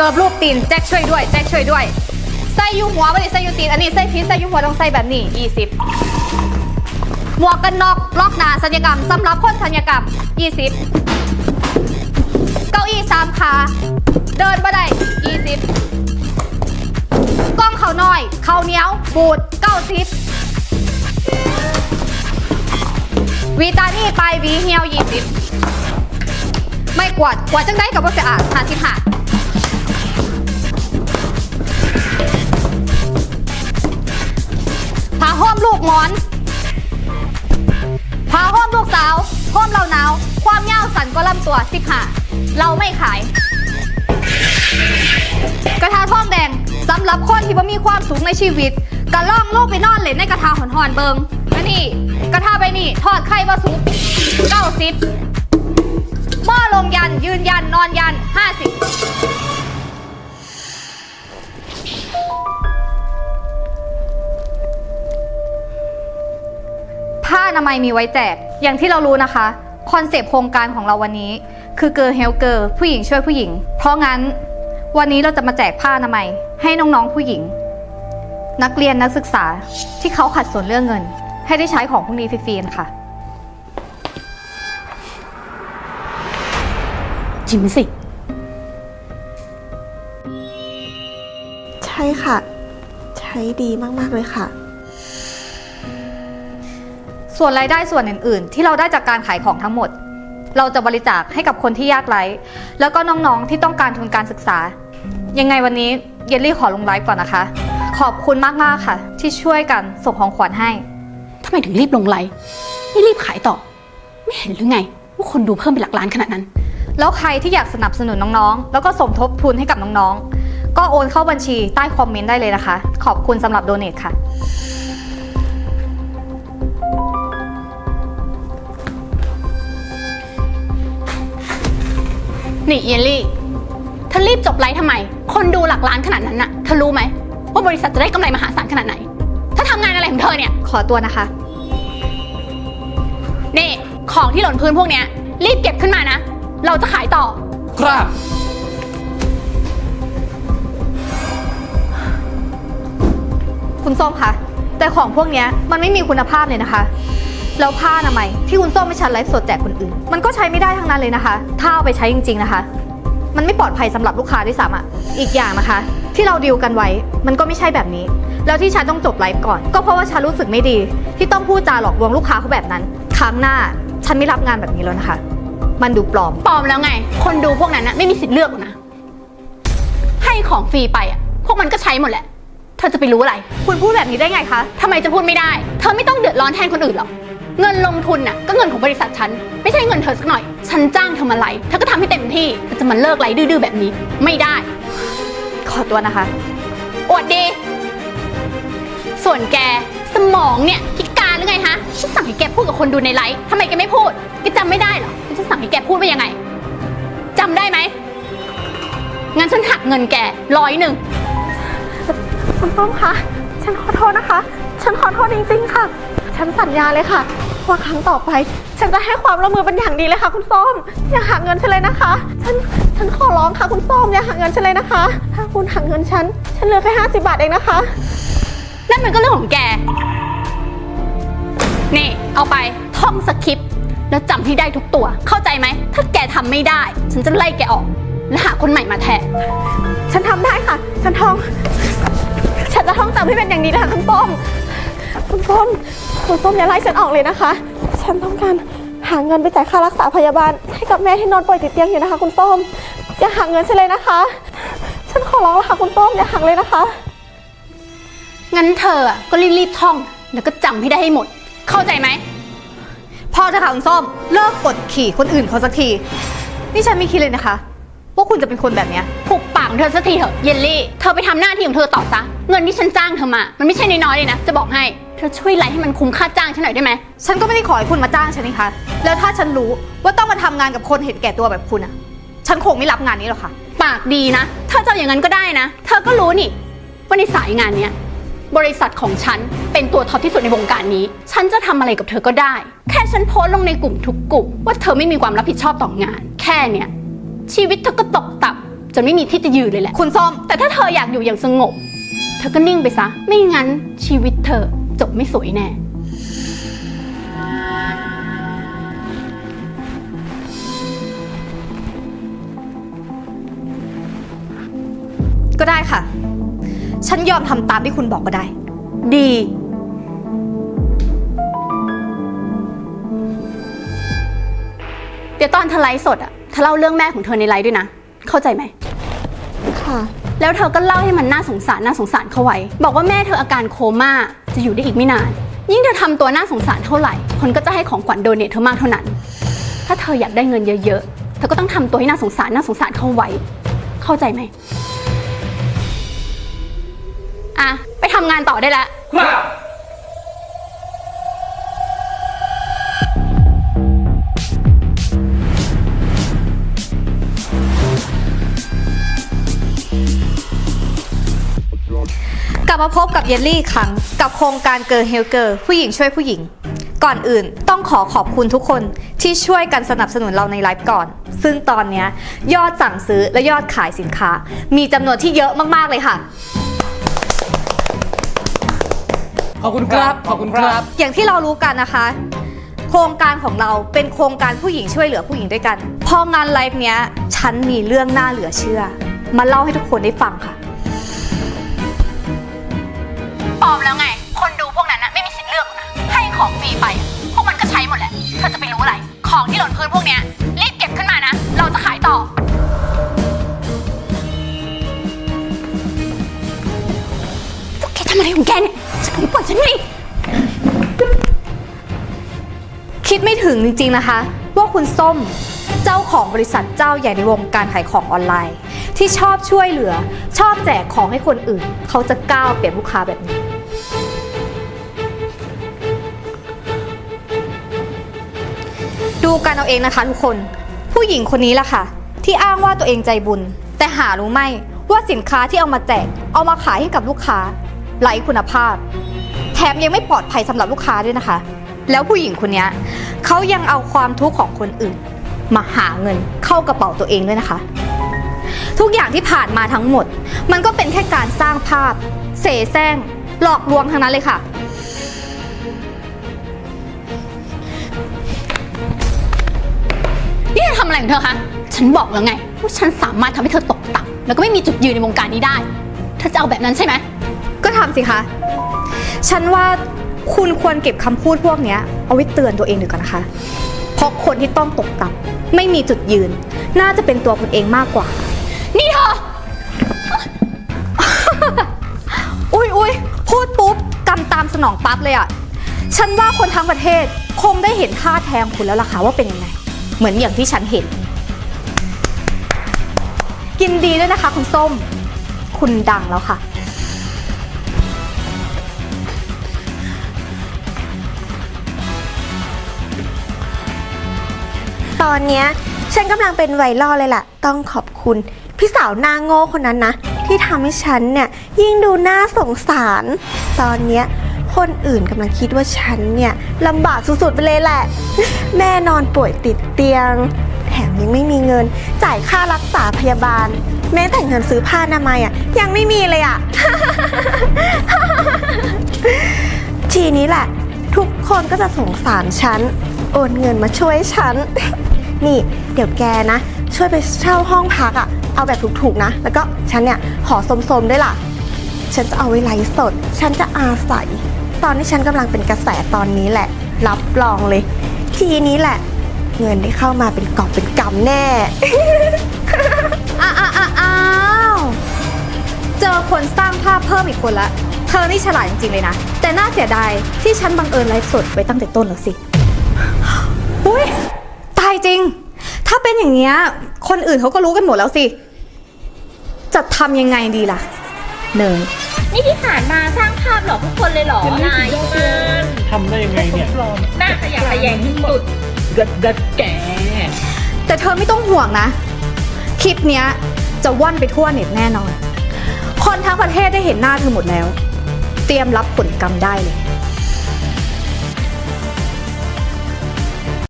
เกิบรูปตีนแจ็คช่วยด้วยแจ็คช่วยด้วยใส่อยูหัวไม่ได้ใส่ยูตีนอันนี้ใส่พีใส่อยูหัวต้องใส่แบบนี้ 20 หมวกกันน็อกล็อกหนาสัญญกรรมสำหรับคนสัญญกรรม 20 เก้าอี้สามขา เดินมาได้ 20 กล้องเขาน้อยเขาเหนียว บูดเก้าสิบวีตานี่ไปวีเหียวยี่สิบไม่กวาดกวาดจังได้กับว่าสะอาดหาสิบหา ห้อมลูกหมอน ผ้าห้อมลูกสาวห้อมเราหนาว ความยาวสั่นก็ลำตัวสิบหาเราไม่ขาย กระทะทองแดงสำหรับคนที่บ่มีความสูงในชีวิตกระล่องลูกไปนอนเล่นในกระทะหอนๆเบิงอันนี้กระทะใบนี้ทอดไข่บ่สุกเก้าสิบหม้อลงยัน ยืนยันนอนยันห้าสิบ ผ้าอนามัยมีไว้แจก อย่างที่เรารู้นะคะ คอนเซปต์โครงการของเราวันนี้ คือเกิร์ลเฮลเกอร์ผู้หญิงช่วยผู้หญิง เพราะงั้น วันนี้เราจะมาแจกผ้าอนามัย ให้น้องๆผู้หญิง นักเรียนนักศึกษาที่เขาขัดสนเรื่องเงิน ให้ได้ใช้ของพวกนี้ฟรีๆค่ะ จริงสิ ใช่ค่ะ ใช้ดีมาก ๆ เลยค่ะ ส่วนรายได้ส่วนอื่น ๆ ที่เราได้จากการขายของทั้งหมด เราจะบริจาคให้กับคนที่ยากไร้ แล้วก็น้องๆที่ต้องการทุนการศึกษา ยังไงวันนี้เยลลี่ขอลงไลฟ์ก่อนนะคะ ขอบคุณมากๆค่ะ ที่ช่วยกันส่งของขวัญให้ ทำไมถึงรีบลงไลน์ไม่รีบขายต่อ ไม่เห็นหรือไง ว่าคนดูเพิ่มเป็นหลักล้านขนาดนั้น แล้วใครที่อยากสนับสนุนน้องๆ แล้วก็สมทบทุนให้กับน้องๆ ก็โอนเข้าบัญชีใต้คอมเมนต์ได้เลยนะคะ ขอบคุณสำหรับโดเนทค่ะ นี่เยลลี่เธอรีบจบไลฟ์ทำไม คนดูหลักล้านขนาดนั้นน่ะเธอรู้ไหม ว่าบริษัทจะได้กำไรมหาศาลขนาดไหนถ้าทำงานอะไรของเธอเนี่ย ขอตัวนะคะ นี่ ของที่หล่นพื้นพวกเนี้ย รีบเก็บขึ้นมานะ เราจะขายต่อ ครับ คุณส้มคะแต่ของพวกเนี้ยมันไม่มีคุณภาพเลยนะคะ แล้วผ้าอนามัยที่คุณส้มไม่ชันไลฟ์สดแจกคนอื่น มันก็ใช้ไม่ได้ทั้งนั้นเลยนะคะ ถ้าเอาไปใช้จริง ๆนะคะ มันไม่ปลอดภัยสำหรับลูกค้าด้วยซ้ำอะอีกอย่างนะคะ ที่เราดีลกันไว้ มันก็ไม่ใช่แบบนี้ แล้วที่ฉันต้องจบไลฟ์ก่อน ก็เพราะว่าฉันรู้สึกไม่ดี ที่ต้องพูดจาหลอกลวงลูกค้าเขาแบบนั้น ครั้งหน้าฉันไม่รับงานแบบนี้แล้วนะคะ มันดูปลอม ปลอมแล้วไง คนดูพวกนั้นนะไม่มีสิทธิ์เลือกหรอกนะ ให้ของฟรีไปอะ พวกมันก็ใช้หมดแหละ เธอจะไปรู้อะไร คุณพูดแบบนี้ได้ไงคะ ทำไมจะพูดไม่ได้ เธอไม่ต้องเดือดร้อนแทนคนอื่นหรอก เงินลงทุนน่ะก็เงินของบริษัทฉัน ไม่ใช่เงินเธอสักหน่อย ฉันจ้างเธอมาไลฟ์เธอก็ทำให้เต็มที่เธอจะมาเลิกไลฟ์ดื้อๆแบบนี้ ไม่ได้ ขอตัวนะคะอวดดี ส่วนแกสมองเนี่ยพิการหรือไงฮะฉันสั่งให้แกพูดกับคนดูในไลฟ์ทำไมแกไม่พูดแกจำไม่ได้เหรอฉันสั่งให้แกพูดว่ายังไงจำได้ไหมงั้นฉันหักเงินแกร้อยหนึ่ง คุณส้มคะ ฉันขอโทษนะคะ ฉันขอโทษจริงๆค่ะ ฉันสัญญาเลยค่ะว่าครั้งต่อไป ฉันจะให้ความร่วมมือเป็นอย่างดีเลยค่ะ คุณส้มอย่าหักเงินฉันเลยนะคะ ฉันฉันขอร้องค่ะคุณส้มอย่าหักเงินฉันเลยนะคะ ถ้าคุณหักเงินฉันฉันเหลือแค่50บาทเองนะคะนั่นมันก็เรื่องของแก นี่ เอาไปท่องสคริปต์แล้วจำให้ได้ทุกตัว เข้าใจไหม ถ้าแกทำไม่ได้ ฉันจะไล่แกออก และหาคนใหม่มาแทน ฉันทำได้ค่ะ ฉันท่อง ฉันจะท่องจำให้เป็นอย่างดีนะคะคุณส้มคุณส้ม คุณส้มอย่าไล่ฉันออกเลยนะคะ ฉันต้องการหาเงินไปจ่ายค่ารักษาพยาบาล ให้กับแม่ที่นอนป่วยติดเตียงอยู่นะคะ คุณส้มอย่าหักเงินฉันเลยนะคะ ฉันขอร้องแล้วค่ะคุณส้มอย่าหักเลยนะคะ งั้นเธออะก็รีบๆท่อง แล้วก็จำให้ได้ให้หมด เข้าใจไหมพอเถอะค่ะคุณส้มเลิกกดขี่คนอื่นเขาสักที นี่ฉันไม่คิดเลยนะคะว่าคุณจะเป็นคนแบบเนี้ยผูกปากของเธอสักทีเถอะเยลลี่ เธอไปทำหน้าที่ของเธอต่อซะ เงินที่ฉันจ้างเธอมา มันไม่ใช่น้อยๆเลยนะ จะบอกให้ เธอช่วยไล่ให้มันคุ้มค่าจ้างฉันหน่อยได้ไหม ฉันก็ไม่ได้ขอให้คุณมาจ้างฉันนี่คะ แล้วถ้าฉันรู้ว่าต้องมาทำงานกับคนเห็นแก่ตัวแบบคุณอะฉันคงไม่รับงานนี้หรอกค่ะ ปากดีนะ ถ้าจะเอาอย่างนั้นก็ได้นะ เธอก็รู้นี่ ว่าในสายงานเนี้ยบริษัทของฉันเป็นตัวท็อปที่สุดในวงการนี้ ฉันจะทำอะไรกับเธอก็ได้ แค่ฉันโพสต์ลงในกลุ่มทุกกลุ่มว่าเธอไม่มีความรับผิดชอบต่องาน แค่เนี้ยชีวิตเธอก็ตกต่จนไม่มีที่จะยืนเลยแหละ คุณส้มแต่ถ้าเธออยากอยู่อย่างสงบ เธอก็นิ่งไปซะ ไม่งั้นชีวิตเธอ จบไม่สวยแน่ ก็ได้ค่ะ ฉันยอมทำตามที่คุณบอกก็ได้ ดี เดี๋ยวตอนเธอไลฟ์สดอะเธอเล่าเรื่องแม่ของเธอในไลฟ์ด้วยนะ เข้าใจไหม ค่ะ แล้วเธอก็เล่าให้มันน่าสงสารน่าสงสารเข้าไว้ บอกว่าแม่เธออาการโคม่าจะอยู่ได้อีกไม่นาน ยิ่งเธอทำตัวน่าสงสารเท่าไหร่ คนก็จะให้ของขวัญโดเนทเธอมากเท่านั้น ถ้าเธออยากได้เงินเยอะๆ เธอก็ต้องทำตัวให้น่าสงสารน่าสงสารเข้าไว้ เข้าใจไหมอะไปทำงานต่อได้แล้ว มาพบกับเยลลี่อีกครั้งกับโครงการเกิร์เฮลเกอร์ผู้หญิงช่วยผู้หญิง ก่อนอื่นต้องขอขอบคุณทุกคนที่ช่วยกันสนับสนุนเราในไลฟ์ก่อน ซึ่งตอนเนี้ยยอดสั่งซื้อและยอดขายสินค้า มีจำนวนที่เยอะมากๆเลยค่ะ ขอบคุณครับ ขอบคุณครับ อย่างที่เรารู้กันนะคะ โครงการของเราเป็นโครงการผู้หญิงช่วยเหลือผู้หญิงด้วยกัน พองานไลฟ์เนี้ยฉันมีเรื่องน่าเหลือเชื่อ มาเล่าให้ทุกคนได้ฟังค่ะ อมแล้วไง คนดูพวกนั้นนะไม่มีสิทธิ์เลือกหรอกนะ ให้ของฟรีไปอะพวกมันก็ใช้หมดแหละ เธอจะไปรู้อะไร ของที่หล่นพื้นพวกเนี้ยรีบเก็บขึ้นมานะ เราจะขายต่อ พวกแกทำอะไรของแกเนี่ยฉันไม่ปล่อยฉันไง คิดไม่ถึงจริงๆนะคะ ว่าคุณส้มเจ้าของบริษัทเจ้าใหญ่ในวงการขายของออนไลน์ ที่ชอบช่วยเหลือ ชอบแจกของให้คนอื่น เขาจะก้าวเปลี่ยนลูกค้าแบบนี้ ดูกันเอาเองนะคะทุกคน ผู้หญิงคนนี้ล่ะค่ะ ที่อ้างว่าตัวเองใจบุญ แต่หารู้ไหมว่าสินค้าที่เอามาแจก เอามาขายให้กับลูกค้าไร้คุณภาพ แถมยังไม่ปลอดภัยสำหรับลูกค้าด้วยนะคะ แล้วผู้หญิงคนนี้เขายังเอาความทุกข์ของคนอื่น มาหาเงินเข้ากระเป๋าตัวเองด้วยนะคะ ทุกอย่างที่ผ่านมาทั้งหมด มันก็เป็นแค่การสร้างภาพ เสแสร้งหลอกลวงทั้งนั้นเลยค่ะ นี่เธอทำอะไรของเธอคะ ฉันบอกแล้วไงว่าฉันสามารถทำให้เธอตกต่ำแล้วก็ไม่มีจุดยืนในวงการนี้ได้ เธอจะเอาแบบนั้นใช่ไหม ก็ทำสิคะ ฉันว่าคุณควรเก็บคำพูดพวกเนี้ย เอาไว้เตือนตัวเองดีกว่านะคะ เพราะคนที่ต้องตกต่ำไม่มีจุดยืน น่าจะเป็นตัวคุณเองมากกว่า นี่เธอ อุ้ยอุ้ยพูดปุ๊บกำตามสนองปั๊บเลยอะฉันว่าคนทั้งประเทศคงได้เห็นท่าแทงคุณแล้วล่ะค่ะว่าเป็นยังไง เหมือนอย่างที่ฉันเห็น กินดีด้วยนะคะคุณส้ม คุณดังแล้วค่ะ ตอนเนี้ยฉันกำลังเป็นไวรัลเลยล่ะ ต้องขอบคุณ พี่สาวหน้าโง่คนนั้นนะ ที่ทำให้ฉันเนี่ยยิ่งดูน่าสงสาร ตอนเนี้ย คนอื่นกำลังคิดว่าฉันเนี่ยลำบากสุดๆไปเลยแหละ แม่นอนป่วยติดเตียง แถมยังไม่มีเงิน จ่ายค่ารักษาพยาบาล แม้แต่เงินซื้อผ้าอนามัยอะยังไม่มีเลยอะ ทีนี้แหละ ทุกคนก็จะสงสารฉัน โอนเงินมาช่วยฉัน นี่ เดี๋ยวแกนะ ช่วยไปเช่าห้องพักอะเอาแบบถูกๆนะ แล้วก็ฉันเนี่ยขอสมๆด้วยล่ะ ฉันจะเอาไว้ไลฟ์สด ฉันจะอาศัย ตอนที่ฉันกำลังเป็นกระแสตอนนี้แหละ รับรองเลย ทีนี้แหละ เงินได้เข้ามาเป็นกอบเป็นกำแน่ อ้าวอ้าวอ้าวอ้าวเจอคนสร้างภาพเพิ่มอีกคนละ เธอนี่ฉลาดจริงๆเลยนะ แต่น่าเสียดายที่ฉันบังเอิญไลฟ์สดไว้ตั้งแต่ต้นแล้วสิ อุ้ยตายจริง ถ้าเป็นอย่างเงี้ย คนอื่นเขาก็รู้กันหมดแล้วสิ จะทำยังไงดีล่ะ เนยนี่ที่ผ่านมาสร้างภาพหลอกทุกคนเลยเหรอนายมากทำได้ยังไงเนี่ย น่าขยะแขยงที่สุด ดัดดัดแกแต่เธอไม่ต้องห่วงนะ คลิปเนี้ยจะว่อนไปทั่วเน็ตแน่นอน คนทั้งประเทศได้เห็นหน้าเธอหมดแล้ว เตรียมรับผลกรรมได้เลย